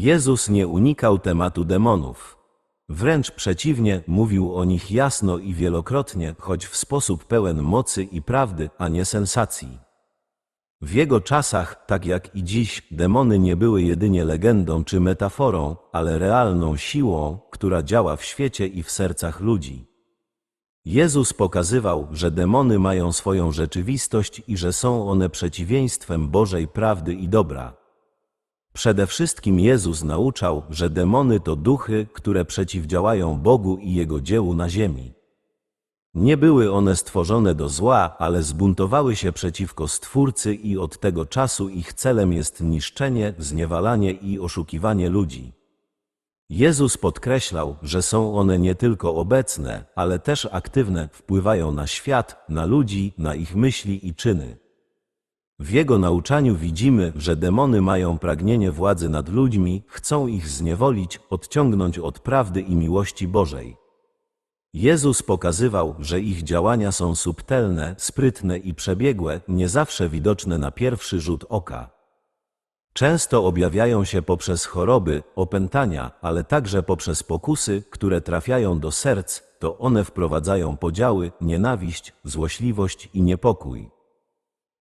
Jezus nie unikał tematu demonów. Wręcz przeciwnie, mówił o nich jasno i wielokrotnie, choć w sposób pełen mocy i prawdy, a nie sensacji. W jego czasach, tak jak i dziś, demony nie były jedynie legendą czy metaforą, ale realną siłą, która działa w świecie i w sercach ludzi. Jezus pokazywał, że demony mają swoją rzeczywistość i że są one przeciwieństwem Bożej prawdy i dobra. Przede wszystkim Jezus nauczał, że demony to duchy, które przeciwdziałają Bogu i Jego dziełu na ziemi. Nie były one stworzone do zła, ale zbuntowały się przeciwko Stwórcy i od tego czasu ich celem jest niszczenie, zniewalanie i oszukiwanie ludzi. Jezus podkreślał, że są one nie tylko obecne, ale też aktywne, wpływają na świat, na ludzi, na ich myśli i czyny. W jego nauczaniu widzimy, że demony mają pragnienie władzy nad ludźmi, chcą ich zniewolić, odciągnąć od prawdy i miłości Bożej. Jezus pokazywał, że ich działania są subtelne, sprytne i przebiegłe, nie zawsze widoczne na pierwszy rzut oka. Często objawiają się poprzez choroby, opętania, ale także poprzez pokusy, które trafiają do serc, to one wprowadzają podziały, nienawiść, złośliwość i niepokój.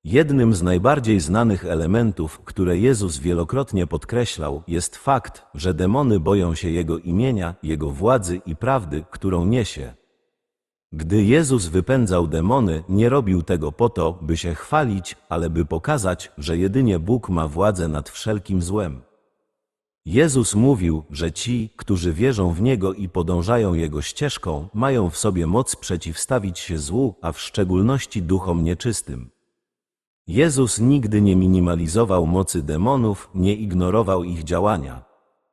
Jednym z najbardziej znanych elementów, które Jezus wielokrotnie podkreślał, jest fakt, że demony boją się Jego imienia, Jego władzy i prawdy, którą niesie. Gdy Jezus wypędzał demony, nie robił tego po to, by się chwalić, ale by pokazać, że jedynie Bóg ma władzę nad wszelkim złem. Jezus mówił, że ci, którzy wierzą w Niego i podążają Jego ścieżką, mają w sobie moc przeciwstawić się złu, a w szczególności duchom nieczystym. Jezus nigdy nie minimalizował mocy demonów, nie ignorował ich działania.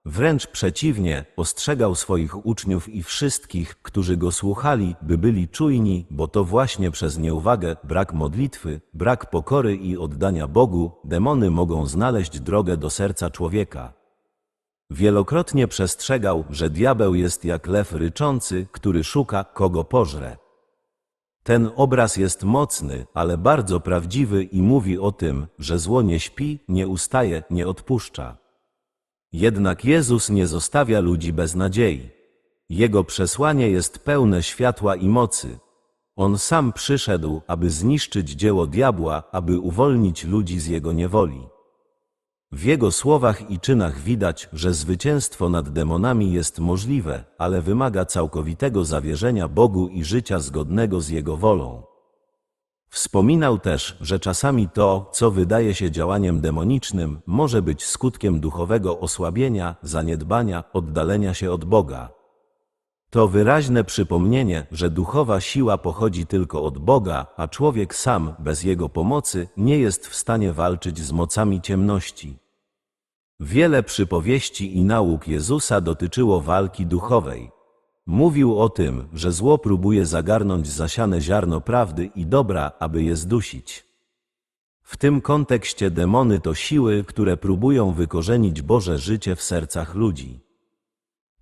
Wręcz przeciwnie, ostrzegał swoich uczniów i wszystkich, którzy go słuchali, by byli czujni, bo to właśnie przez nieuwagę, brak modlitwy, brak pokory i oddania Bogu, demony mogą znaleźć drogę do serca człowieka. Wielokrotnie przestrzegał, że diabeł jest jak lew ryczący, który szuka, kogo pożre. Ten obraz jest mocny, ale bardzo prawdziwy i mówi o tym, że zło nie śpi, nie ustaje, nie odpuszcza. Jednak Jezus nie zostawia ludzi bez nadziei. Jego przesłanie jest pełne światła i mocy. On sam przyszedł, aby zniszczyć dzieło diabła, aby uwolnić ludzi z jego niewoli. W jego słowach i czynach widać, że zwycięstwo nad demonami jest możliwe, ale wymaga całkowitego zawierzenia Bogu i życia zgodnego z Jego wolą. Wspominał też, że czasami to, co wydaje się działaniem demonicznym, może być skutkiem duchowego osłabienia, zaniedbania, oddalenia się od Boga. To wyraźne przypomnienie, że duchowa siła pochodzi tylko od Boga, a człowiek sam, bez Jego pomocy, nie jest w stanie walczyć z mocami ciemności. Wiele przypowieści i nauk Jezusa dotyczyło walki duchowej. Mówił o tym, że zło próbuje zagarnąć zasiane ziarno prawdy i dobra, aby je zdusić. W tym kontekście demony to siły, które próbują wykorzenić Boże życie w sercach ludzi.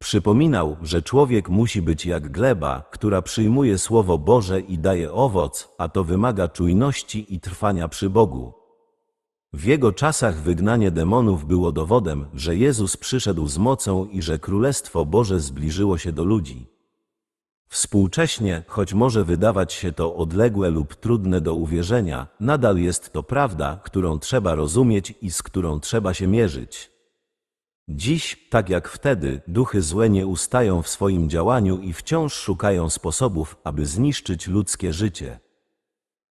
Przypominał, że człowiek musi być jak gleba, która przyjmuje Słowo Boże i daje owoc, a to wymaga czujności i trwania przy Bogu. W jego czasach wygnanie demonów było dowodem, że Jezus przyszedł z mocą i że Królestwo Boże zbliżyło się do ludzi. Współcześnie, choć może wydawać się to odległe lub trudne do uwierzenia, nadal jest to prawda, którą trzeba rozumieć i z którą trzeba się mierzyć. Dziś, tak jak wtedy, duchy złe nie ustają w swoim działaniu i wciąż szukają sposobów, aby zniszczyć ludzkie życie.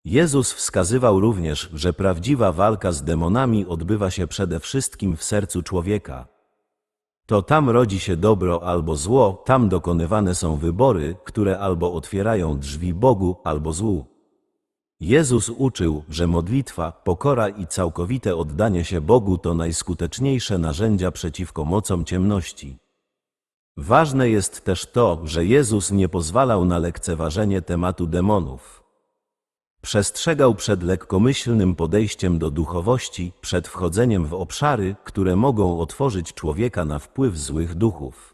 Jezus wskazywał również, że prawdziwa walka z demonami odbywa się przede wszystkim w sercu człowieka. To tam rodzi się dobro albo zło, tam dokonywane są wybory, które albo otwierają drzwi Bogu, albo złu. Jezus uczył, że modlitwa, pokora i całkowite oddanie się Bogu to najskuteczniejsze narzędzia przeciwko mocom ciemności. Ważne jest też to, że Jezus nie pozwalał na lekceważenie tematu demonów. Przestrzegał przed lekkomyślnym podejściem do duchowości, przed wchodzeniem w obszary, które mogą otworzyć człowieka na wpływ złych duchów.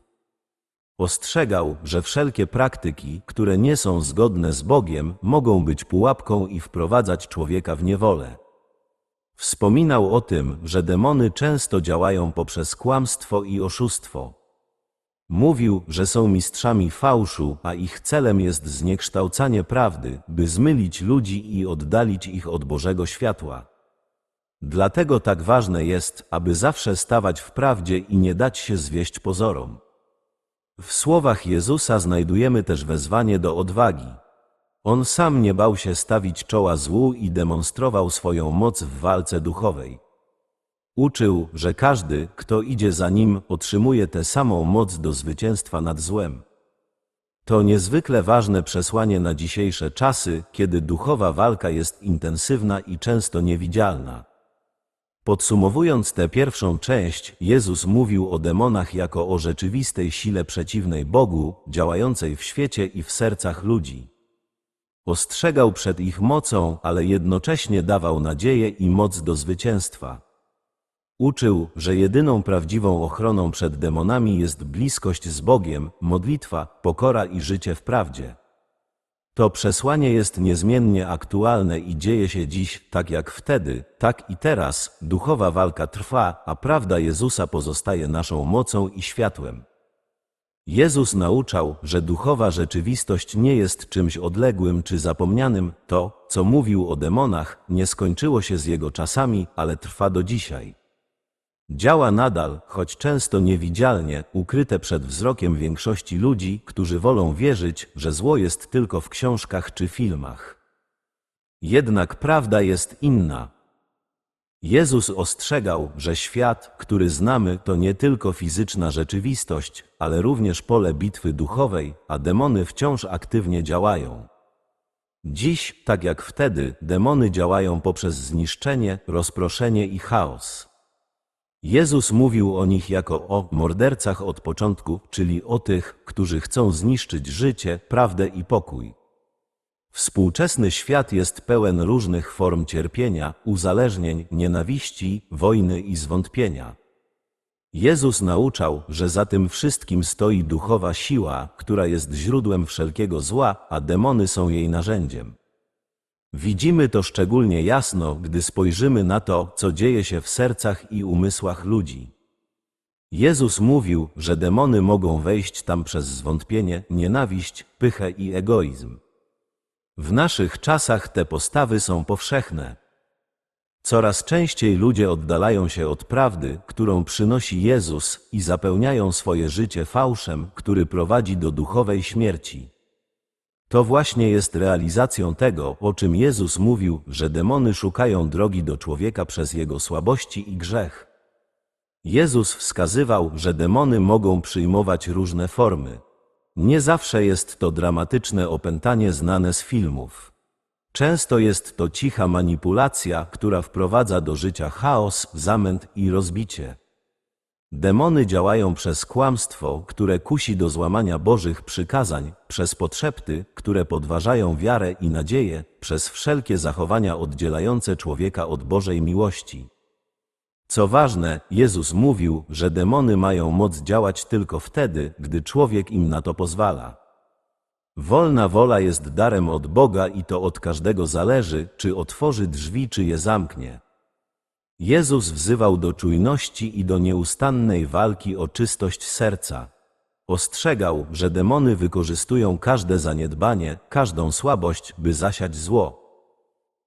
Ostrzegał, że wszelkie praktyki, które nie są zgodne z Bogiem, mogą być pułapką i wprowadzać człowieka w niewolę. Wspominał o tym, że demony często działają poprzez kłamstwo i oszustwo. Mówił, że są mistrzami fałszu, a ich celem jest zniekształcanie prawdy, by zmylić ludzi i oddalić ich od Bożego światła. Dlatego tak ważne jest, aby zawsze stawać w prawdzie i nie dać się zwieść pozorom. W słowach Jezusa znajdujemy też wezwanie do odwagi. On sam nie bał się stawić czoła złu i demonstrował swoją moc w walce duchowej. Uczył, że każdy, kto idzie za nim, otrzymuje tę samą moc do zwycięstwa nad złem. To niezwykle ważne przesłanie na dzisiejsze czasy, kiedy duchowa walka jest intensywna i często niewidzialna. Podsumowując tę pierwszą część, Jezus mówił o demonach jako o rzeczywistej sile przeciwnej Bogu, działającej w świecie i w sercach ludzi. Ostrzegał przed ich mocą, ale jednocześnie dawał nadzieję i moc do zwycięstwa. Uczył, że jedyną prawdziwą ochroną przed demonami jest bliskość z Bogiem, modlitwa, pokora i życie w prawdzie. To przesłanie jest niezmiennie aktualne i dzieje się dziś, tak jak wtedy, tak i teraz. Duchowa walka trwa, a prawda Jezusa pozostaje naszą mocą i światłem. Jezus nauczał, że duchowa rzeczywistość nie jest czymś odległym czy zapomnianym. To, co mówił o demonach, nie skończyło się z jego czasami, ale trwa do dzisiaj. Działa nadal, choć często niewidzialnie, ukryte przed wzrokiem większości ludzi, którzy wolą wierzyć, że zło jest tylko w książkach czy filmach. Jednak prawda jest inna. Jezus ostrzegał, że świat, który znamy, to nie tylko fizyczna rzeczywistość, ale również pole bitwy duchowej, a demony wciąż aktywnie działają. Dziś, tak jak wtedy, demony działają poprzez zniszczenie, rozproszenie i chaos. Jezus mówił o nich jako o mordercach od początku, czyli o tych, którzy chcą zniszczyć życie, prawdę i pokój. Współczesny świat jest pełen różnych form cierpienia, uzależnień, nienawiści, wojny i zwątpienia. Jezus nauczał, że za tym wszystkim stoi duchowa siła, która jest źródłem wszelkiego zła, a demony są jej narzędziem. Widzimy to szczególnie jasno, gdy spojrzymy na to, co dzieje się w sercach i umysłach ludzi. Jezus mówił, że demony mogą wejść tam przez zwątpienie, nienawiść, pychę i egoizm. W naszych czasach te postawy są powszechne. Coraz częściej ludzie oddalają się od prawdy, którą przynosi Jezus i zapełniają swoje życie fałszem, który prowadzi do duchowej śmierci. To właśnie jest realizacją tego, o czym Jezus mówił, że demony szukają drogi do człowieka przez jego słabości i grzech. Jezus wskazywał, że demony mogą przyjmować różne formy. Nie zawsze jest to dramatyczne opętanie znane z filmów. Często jest to cicha manipulacja, która wprowadza do życia chaos, zamęt i rozbicie. Demony działają przez kłamstwo, które kusi do złamania Bożych przykazań, przez podszepty, które podważają wiarę i nadzieję, przez wszelkie zachowania oddzielające człowieka od Bożej miłości. Co ważne, Jezus mówił, że demony mają moc działać tylko wtedy, gdy człowiek im na to pozwala. Wolna wola jest darem od Boga i to od każdego zależy, czy otworzy drzwi, czy je zamknie. Jezus wzywał do czujności i do nieustannej walki o czystość serca. Ostrzegał, że demony wykorzystują każde zaniedbanie, każdą słabość, by zasiać zło.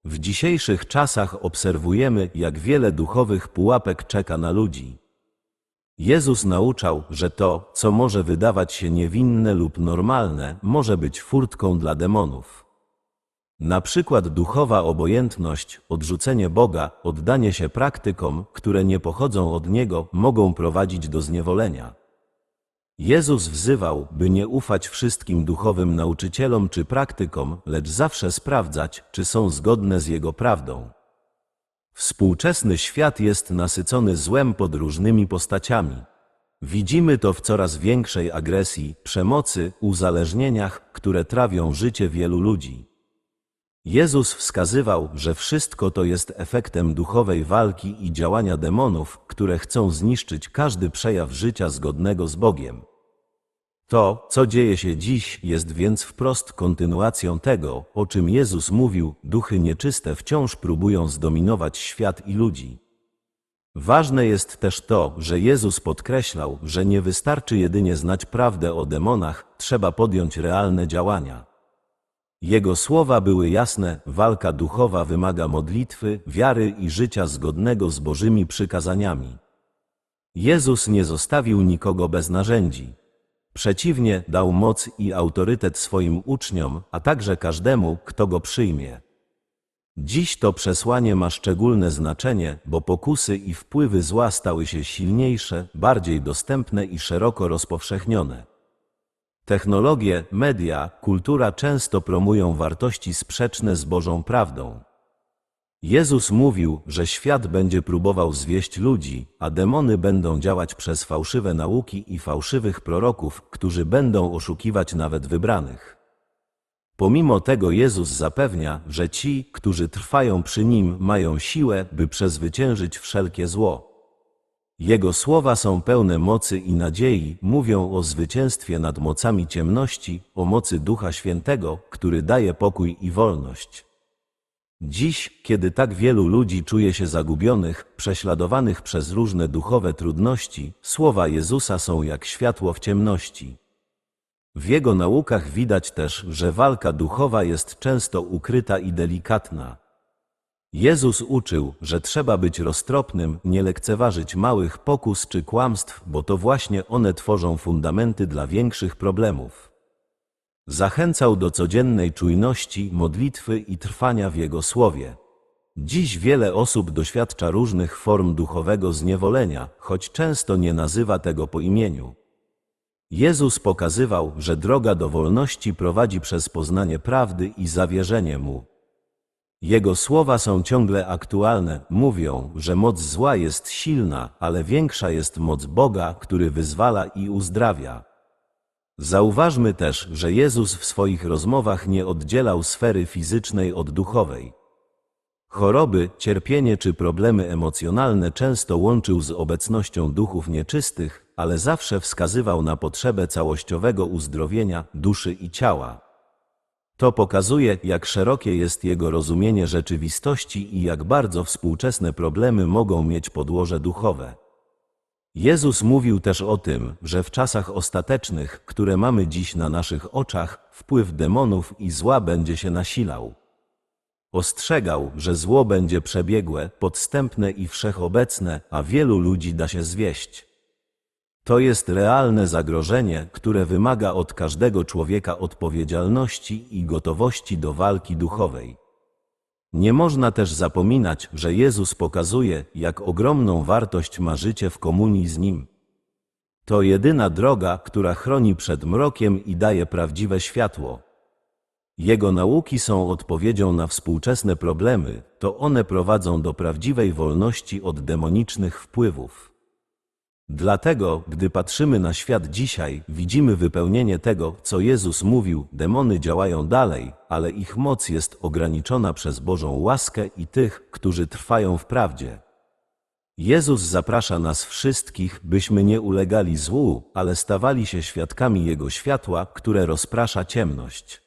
W dzisiejszych czasach obserwujemy, jak wiele duchowych pułapek czeka na ludzi. Jezus nauczał, że to, co może wydawać się niewinne lub normalne, może być furtką dla demonów. Na przykład duchowa obojętność, odrzucenie Boga, oddanie się praktykom, które nie pochodzą od Niego, mogą prowadzić do zniewolenia. Jezus wzywał, by nie ufać wszystkim duchowym nauczycielom czy praktykom, lecz zawsze sprawdzać, czy są zgodne z Jego prawdą. Współczesny świat jest nasycony złem pod różnymi postaciami. Widzimy to w coraz większej agresji, przemocy, uzależnieniach, które trawią życie wielu ludzi. Jezus wskazywał, że wszystko to jest efektem duchowej walki i działania demonów, które chcą zniszczyć każdy przejaw życia zgodnego z Bogiem. To, co dzieje się dziś, jest więc wprost kontynuacją tego, o czym Jezus mówił: duchy nieczyste wciąż próbują zdominować świat i ludzi. Ważne jest też to, że Jezus podkreślał, że nie wystarczy jedynie znać prawdę o demonach, trzeba podjąć realne działania. Jego słowa były jasne: walka duchowa wymaga modlitwy, wiary i życia zgodnego z Bożymi przykazaniami. Jezus nie zostawił nikogo bez narzędzi. Przeciwnie, dał moc i autorytet swoim uczniom, a także każdemu, kto go przyjmie. Dziś to przesłanie ma szczególne znaczenie, bo pokusy i wpływy zła stały się silniejsze, bardziej dostępne i szeroko rozpowszechnione. Technologie, media, kultura często promują wartości sprzeczne z Bożą prawdą. Jezus mówił, że świat będzie próbował zwieść ludzi, a demony będą działać przez fałszywe nauki i fałszywych proroków, którzy będą oszukiwać nawet wybranych. Pomimo tego Jezus zapewnia, że ci, którzy trwają przy Nim, mają siłę, by przezwyciężyć wszelkie zło. Jego słowa są pełne mocy i nadziei, mówią o zwycięstwie nad mocami ciemności, o mocy Ducha Świętego, który daje pokój i wolność. Dziś, kiedy tak wielu ludzi czuje się zagubionych, prześladowanych przez różne duchowe trudności, słowa Jezusa są jak światło w ciemności. W jego naukach widać też, że walka duchowa jest często ukryta i delikatna. Jezus uczył, że trzeba być roztropnym, nie lekceważyć małych pokus czy kłamstw, bo to właśnie one tworzą fundamenty dla większych problemów. Zachęcał do codziennej czujności, modlitwy i trwania w Jego słowie. Dziś wiele osób doświadcza różnych form duchowego zniewolenia, choć często nie nazywa tego po imieniu. Jezus pokazywał, że droga do wolności prowadzi przez poznanie prawdy i zawierzenie Mu. Jego słowa są ciągle aktualne, mówią, że moc zła jest silna, ale większa jest moc Boga, który wyzwala i uzdrawia. Zauważmy też, że Jezus w swoich rozmowach nie oddzielał sfery fizycznej od duchowej. Choroby, cierpienie czy problemy emocjonalne często łączył z obecnością duchów nieczystych, ale zawsze wskazywał na potrzebę całościowego uzdrowienia duszy i ciała. To pokazuje, jak szerokie jest jego rozumienie rzeczywistości i jak bardzo współczesne problemy mogą mieć podłoże duchowe. Jezus mówił też o tym, że w czasach ostatecznych, które mamy dziś na naszych oczach, wpływ demonów i zła będzie się nasilał. Ostrzegał, że zło będzie przebiegłe, podstępne i wszechobecne, a wielu ludzi da się zwieść. To jest realne zagrożenie, które wymaga od każdego człowieka odpowiedzialności i gotowości do walki duchowej. Nie można też zapominać, że Jezus pokazuje, jak ogromną wartość ma życie w komunii z Nim. To jedyna droga, która chroni przed mrokiem i daje prawdziwe światło. Jego nauki są odpowiedzią na współczesne problemy, to one prowadzą do prawdziwej wolności od demonicznych wpływów. Dlatego, gdy patrzymy na świat dzisiaj, widzimy wypełnienie tego, co Jezus mówił: demony działają dalej, ale ich moc jest ograniczona przez Bożą łaskę i tych, którzy trwają w prawdzie. Jezus zaprasza nas wszystkich, byśmy nie ulegali złu, ale stawali się świadkami Jego światła, które rozprasza ciemność.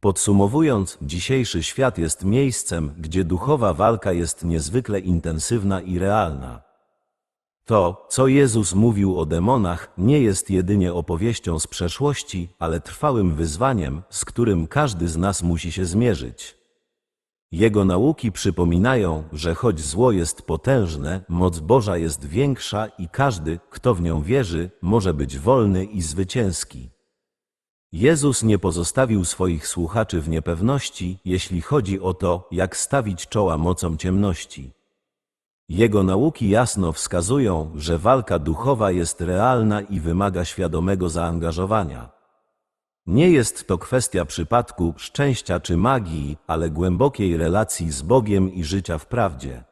Podsumowując, dzisiejszy świat jest miejscem, gdzie duchowa walka jest niezwykle intensywna i realna. To, co Jezus mówił o demonach, nie jest jedynie opowieścią z przeszłości, ale trwałym wyzwaniem, z którym każdy z nas musi się zmierzyć. Jego nauki przypominają, że choć zło jest potężne, moc Boża jest większa i każdy, kto w nią wierzy, może być wolny i zwycięski. Jezus nie pozostawił swoich słuchaczy w niepewności, jeśli chodzi o to, jak stawić czoła mocom ciemności. Jego nauki jasno wskazują, że walka duchowa jest realna i wymaga świadomego zaangażowania. Nie jest to kwestia przypadku, szczęścia czy magii, ale głębokiej relacji z Bogiem i życia w prawdzie.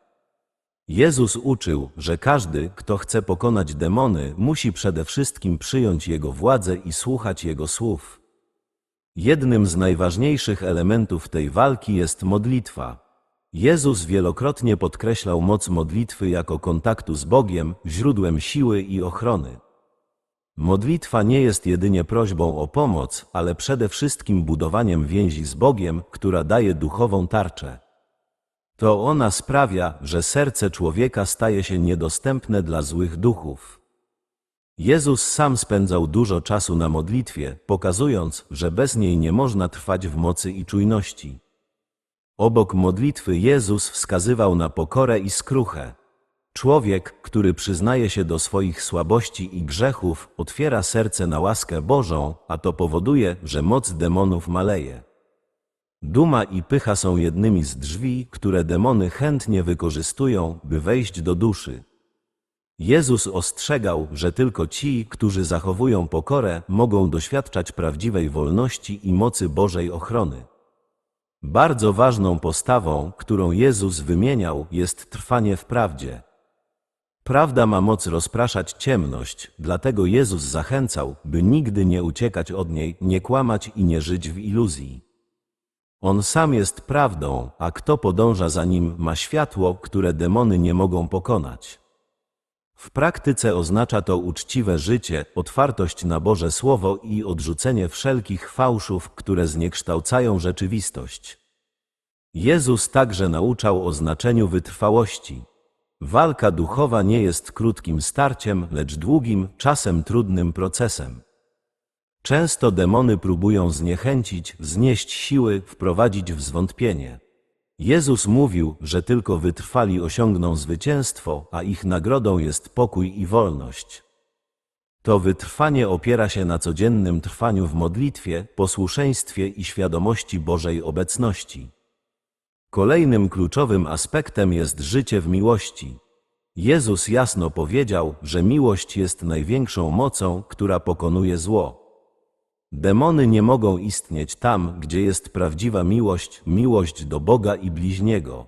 Jezus uczył, że każdy, kto chce pokonać demony, musi przede wszystkim przyjąć Jego władzę i słuchać Jego słów. Jednym z najważniejszych elementów tej walki jest modlitwa. Jezus wielokrotnie podkreślał moc modlitwy jako kontaktu z Bogiem, źródłem siły i ochrony. Modlitwa nie jest jedynie prośbą o pomoc, ale przede wszystkim budowaniem więzi z Bogiem, która daje duchową tarczę. To ona sprawia, że serce człowieka staje się niedostępne dla złych duchów. Jezus sam spędzał dużo czasu na modlitwie, pokazując, że bez niej nie można trwać w mocy i czujności. Obok modlitwy Jezus wskazywał na pokorę i skruchę. Człowiek, który przyznaje się do swoich słabości i grzechów, otwiera serce na łaskę Bożą, a to powoduje, że moc demonów maleje. Duma i pycha są jednymi z drzwi, które demony chętnie wykorzystują, by wejść do duszy. Jezus ostrzegał, że tylko ci, którzy zachowują pokorę, mogą doświadczać prawdziwej wolności i mocy Bożej ochrony. Bardzo ważną postawą, którą Jezus wymieniał, jest trwanie w prawdzie. Prawda ma moc rozpraszać ciemność, dlatego Jezus zachęcał, by nigdy nie uciekać od niej, nie kłamać i nie żyć w iluzji. On sam jest prawdą, a kto podąża za nim, ma światło, które demony nie mogą pokonać. W praktyce oznacza to uczciwe życie, otwartość na Boże Słowo i odrzucenie wszelkich fałszów, które zniekształcają rzeczywistość. Jezus także nauczał o znaczeniu wytrwałości. Walka duchowa nie jest krótkim starciem, lecz długim, czasem trudnym procesem. Często demony próbują zniechęcić, znieść siły, wprowadzić w zwątpienie. Jezus mówił, że tylko wytrwali osiągną zwycięstwo, a ich nagrodą jest pokój i wolność. To wytrwanie opiera się na codziennym trwaniu w modlitwie, posłuszeństwie i świadomości Bożej obecności. Kolejnym kluczowym aspektem jest życie w miłości. Jezus jasno powiedział, że miłość jest największą mocą, która pokonuje zło. Demony nie mogą istnieć tam, gdzie jest prawdziwa miłość, miłość do Boga i bliźniego.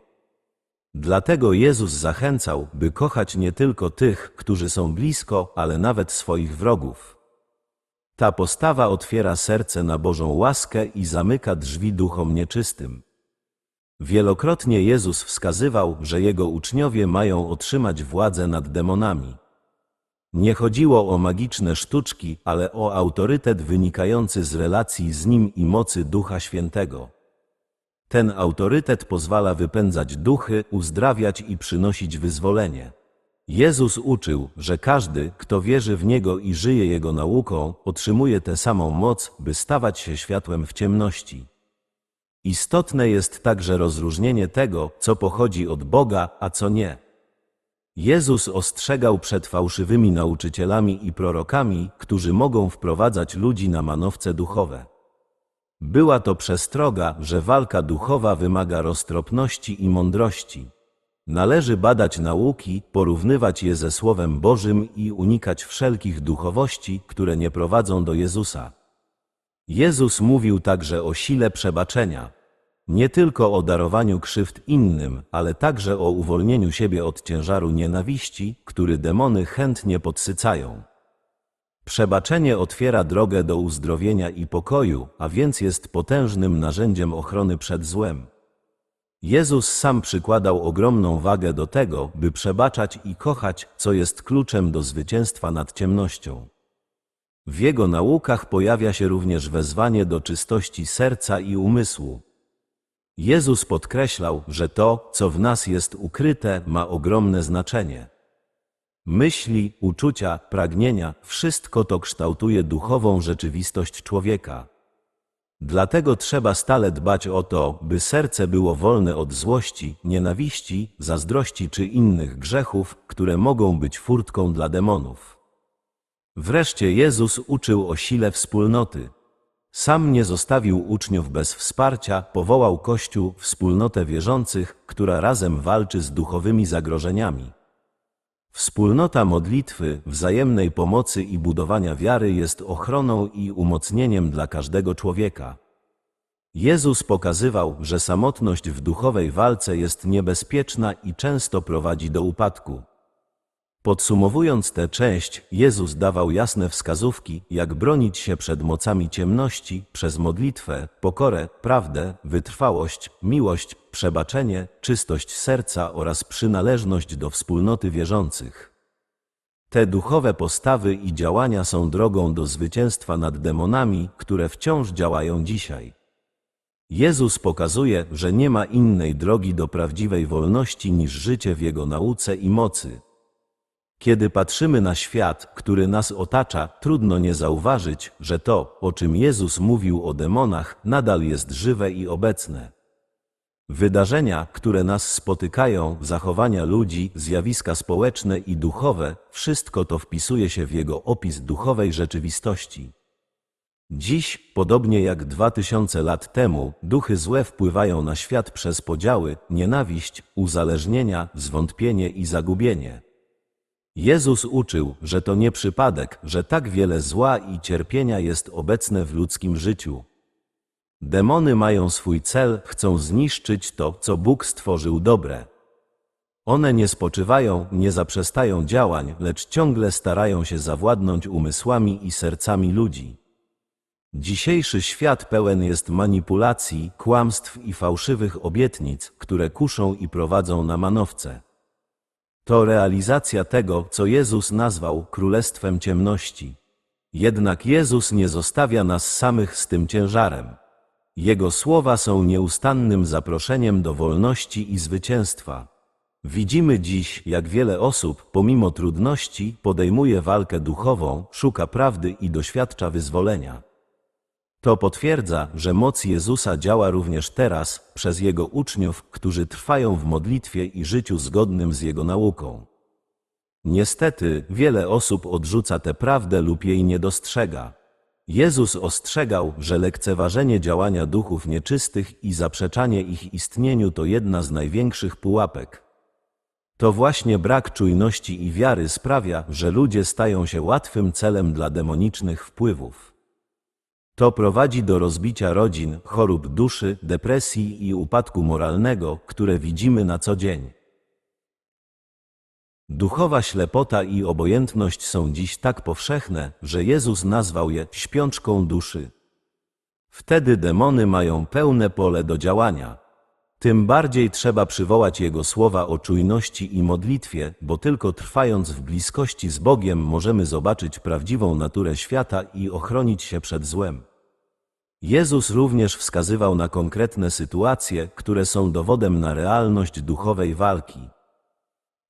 Dlatego Jezus zachęcał, by kochać nie tylko tych, którzy są blisko, ale nawet swoich wrogów. Ta postawa otwiera serce na Bożą łaskę i zamyka drzwi duchom nieczystym. Wielokrotnie Jezus wskazywał, że Jego uczniowie mają otrzymać władzę nad demonami. Nie chodziło o magiczne sztuczki, ale o autorytet wynikający z relacji z Nim i mocy Ducha Świętego. Ten autorytet pozwala wypędzać duchy, uzdrawiać i przynosić wyzwolenie. Jezus uczył, że każdy, kto wierzy w Niego i żyje Jego nauką, otrzymuje tę samą moc, by stawać się światłem w ciemności. Istotne jest także rozróżnienie tego, co pochodzi od Boga, a co nie. Jezus ostrzegał przed fałszywymi nauczycielami i prorokami, którzy mogą wprowadzać ludzi na manowce duchowe. Była to przestroga, że walka duchowa wymaga roztropności i mądrości. Należy badać nauki, porównywać je ze Słowem Bożym i unikać wszelkich duchowości, które nie prowadzą do Jezusa. Jezus mówił także o sile przebaczenia. Nie tylko o darowaniu krzywd innym, ale także o uwolnieniu siebie od ciężaru nienawiści, który demony chętnie podsycają. Przebaczenie otwiera drogę do uzdrowienia i pokoju, a więc jest potężnym narzędziem ochrony przed złem. Jezus sam przykładał ogromną wagę do tego, by przebaczać i kochać, co jest kluczem do zwycięstwa nad ciemnością. W jego naukach pojawia się również wezwanie do czystości serca i umysłu. Jezus podkreślał, że to, co w nas jest ukryte, ma ogromne znaczenie. Myśli, uczucia, pragnienia, wszystko to kształtuje duchową rzeczywistość człowieka. Dlatego trzeba stale dbać o to, by serce było wolne od złości, nienawiści, zazdrości czy innych grzechów, które mogą być furtką dla demonów. Wreszcie Jezus uczył o sile wspólnoty. Sam nie zostawił uczniów bez wsparcia, powołał Kościół, wspólnotę wierzących, która razem walczy z duchowymi zagrożeniami. Wspólnota modlitwy, wzajemnej pomocy i budowania wiary jest ochroną i umocnieniem dla każdego człowieka. Jezus pokazywał, że samotność w duchowej walce jest niebezpieczna i często prowadzi do upadku. Podsumowując tę część, Jezus dawał jasne wskazówki, jak bronić się przed mocami ciemności przez modlitwę, pokorę, prawdę, wytrwałość, miłość, przebaczenie, czystość serca oraz przynależność do wspólnoty wierzących. Te duchowe postawy i działania są drogą do zwycięstwa nad demonami, które wciąż działają dzisiaj. Jezus pokazuje, że nie ma innej drogi do prawdziwej wolności niż życie w Jego nauce i mocy. Kiedy patrzymy na świat, który nas otacza, trudno nie zauważyć, że to, o czym Jezus mówił o demonach, nadal jest żywe i obecne. Wydarzenia, które nas spotykają, zachowania ludzi, zjawiska społeczne i duchowe, wszystko to wpisuje się w jego opis duchowej rzeczywistości. Dziś, podobnie jak dwa tysiące lat temu, duchy złe wpływają na świat przez podziały, nienawiść, uzależnienia, zwątpienie i zagubienie. Jezus uczył, że to nie przypadek, że tak wiele zła i cierpienia jest obecne w ludzkim życiu. Demony mają swój cel, chcą zniszczyć to, co Bóg stworzył dobre. One nie spoczywają, nie zaprzestają działań, lecz ciągle starają się zawładnąć umysłami i sercami ludzi. Dzisiejszy świat pełen jest manipulacji, kłamstw i fałszywych obietnic, które kuszą i prowadzą na manowce. To realizacja tego, co Jezus nazwał królestwem ciemności. Jednak Jezus nie zostawia nas samych z tym ciężarem. Jego słowa są nieustannym zaproszeniem do wolności i zwycięstwa. Widzimy dziś, jak wiele osób, pomimo trudności, podejmuje walkę duchową, szuka prawdy i doświadcza wyzwolenia. To potwierdza, że moc Jezusa działa również teraz przez Jego uczniów, którzy trwają w modlitwie i życiu zgodnym z Jego nauką. Niestety, wiele osób odrzuca tę prawdę lub jej nie dostrzega. Jezus ostrzegał, że lekceważenie działania duchów nieczystych i zaprzeczanie ich istnieniu to jedna z największych pułapek. To właśnie brak czujności i wiary sprawia, że ludzie stają się łatwym celem dla demonicznych wpływów. To prowadzi do rozbicia rodzin, chorób duszy, depresji i upadku moralnego, które widzimy na co dzień. Duchowa ślepota i obojętność są dziś tak powszechne, że Jezus nazwał je śpiączką duszy. Wtedy demony mają pełne pole do działania. Tym bardziej trzeba przywołać Jego słowa o czujności i modlitwie, bo tylko trwając w bliskości z Bogiem możemy zobaczyć prawdziwą naturę świata i ochronić się przed złem. Jezus również wskazywał na konkretne sytuacje, które są dowodem na realność duchowej walki.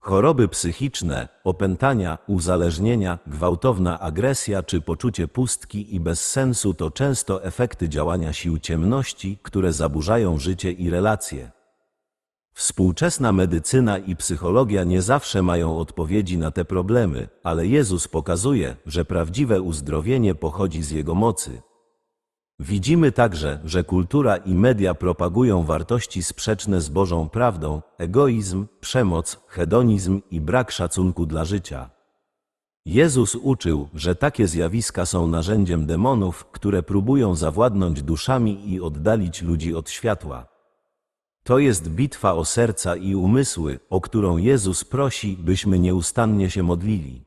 Choroby psychiczne, opętania, uzależnienia, gwałtowna agresja czy poczucie pustki i bezsensu to często efekty działania sił ciemności, które zaburzają życie i relacje. Współczesna medycyna i psychologia nie zawsze mają odpowiedzi na te problemy, ale Jezus pokazuje, że prawdziwe uzdrowienie pochodzi z Jego mocy. Widzimy także, że kultura i media propagują wartości sprzeczne z Bożą prawdą, egoizm, przemoc, hedonizm i brak szacunku dla życia. Jezus uczył, że takie zjawiska są narzędziem demonów, które próbują zawładnąć duszami i oddalić ludzi od światła. To jest bitwa o serca i umysły, o którą Jezus prosi, byśmy nieustannie się modlili.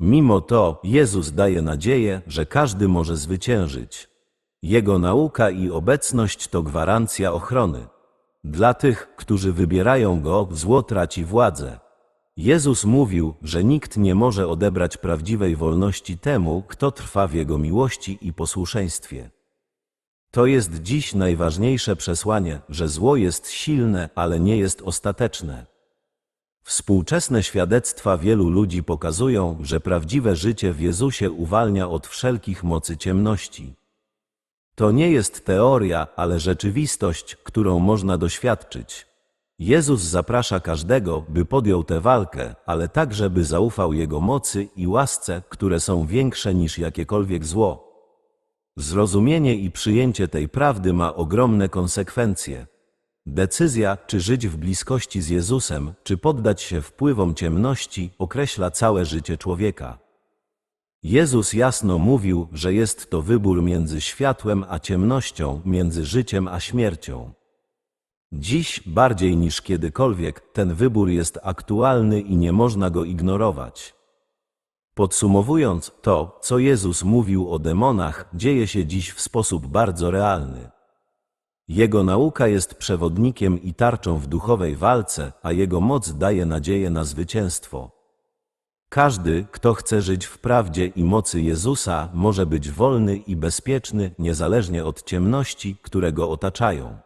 Mimo to Jezus daje nadzieję, że każdy może zwyciężyć. Jego nauka i obecność to gwarancja ochrony. Dla tych, którzy wybierają Go, zło traci władzę. Jezus mówił, że nikt nie może odebrać prawdziwej wolności temu, kto trwa w Jego miłości i posłuszeństwie. To jest dziś najważniejsze przesłanie, że zło jest silne, ale nie jest ostateczne. Współczesne świadectwa wielu ludzi pokazują, że prawdziwe życie w Jezusie uwalnia od wszelkich mocy ciemności. To nie jest teoria, ale rzeczywistość, którą można doświadczyć. Jezus zaprasza każdego, by podjął tę walkę, ale także by zaufał Jego mocy i łasce, które są większe niż jakiekolwiek zło. Zrozumienie i przyjęcie tej prawdy ma ogromne konsekwencje. Decyzja, czy żyć w bliskości z Jezusem, czy poddać się wpływom ciemności, określa całe życie człowieka. Jezus jasno mówił, że jest to wybór między światłem a ciemnością, między życiem a śmiercią. Dziś, bardziej niż kiedykolwiek, ten wybór jest aktualny i nie można go ignorować. Podsumowując, to, co Jezus mówił o demonach, dzieje się dziś w sposób bardzo realny. Jego nauka jest przewodnikiem i tarczą w duchowej walce, a jego moc daje nadzieję na zwycięstwo. Każdy, kto chce żyć w prawdzie i mocy Jezusa, może być wolny i bezpieczny, niezależnie od ciemności, które go otaczają.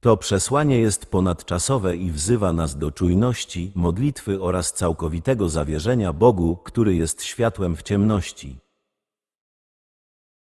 To przesłanie jest ponadczasowe i wzywa nas do czujności, modlitwy oraz całkowitego zawierzenia Bogu, który jest światłem w ciemności.